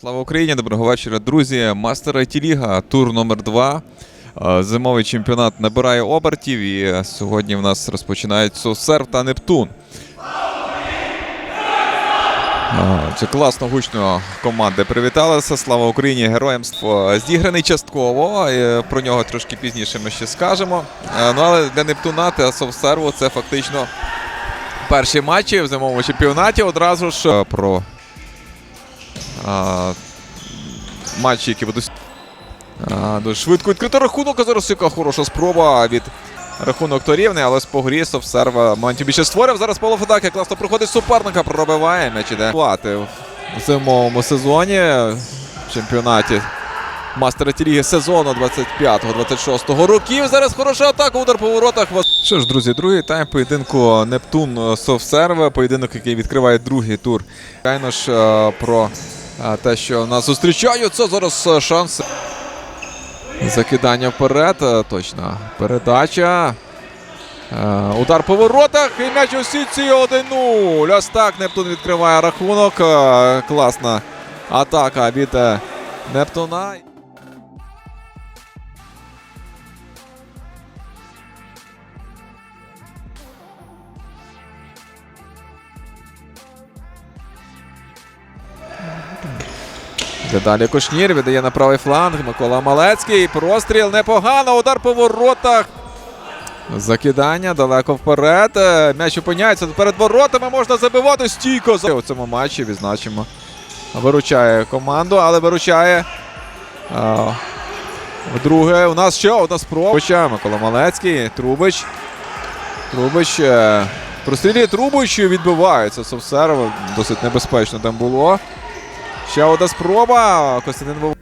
Слава Україні! Доброго вечора, друзі. Мастер IT Ліга, тур номер 2 Зимовий чемпіонат набирає обертів і сьогодні в нас розпочинають Совсерв та Нептун. Це класно гучно команди привіталися. Слава Україні! Героямство зіграний частково. е, Про нього трошки пізніше ми ще скажемо. Е, Ну але для Нептуна та Совсерву це фактично перші матчі в зимовому чемпіонаті. Одразу ж е, про матчі, які будуть дуже швидко відкрити рахунок. А зараз яка хороша спроба від рахунок то рівний, але з погрісов серва моментів більше створив. Зараз Павло Федаки класно проходить суперника, пробиває м'яч іде. Плати в зимовому сезоні в чемпіонаті. Мастера Тіріги сезону 25-26 років. Зараз хороша атака, удар по воротах. Що ж, друзі, другий тайм поєдинку Нептун Совсерве. Поєдинок, який відкриває другий тур. Звичайно ж е, про е, те, що нас зустрічають. Це зараз е, шанс. Закидання вперед. Точна Точно. Передача. Е, Удар по воротах. І м'яч у сітці 1-0. Ось так Нептун відкриває рахунок. Е, Класна атака від е, Нептуна. Де далі Кошнір віддає на правий фланг. Микола Малецький. Простріл непогано. Удар по воротах. Закидання далеко вперед. Е, М'яч опиняється перед воротами. Можна забивати стійко. У цьому матчі відзначимо. Виручає команду, але виручає. а, Вдруге. У нас ще одна спроба. Микола Малецький. Трубич. Трубич. е, Прострілює Трубич. Відбивається Совсерв. Досить небезпечно там було. Ще одна спроба. Костянтин Вов...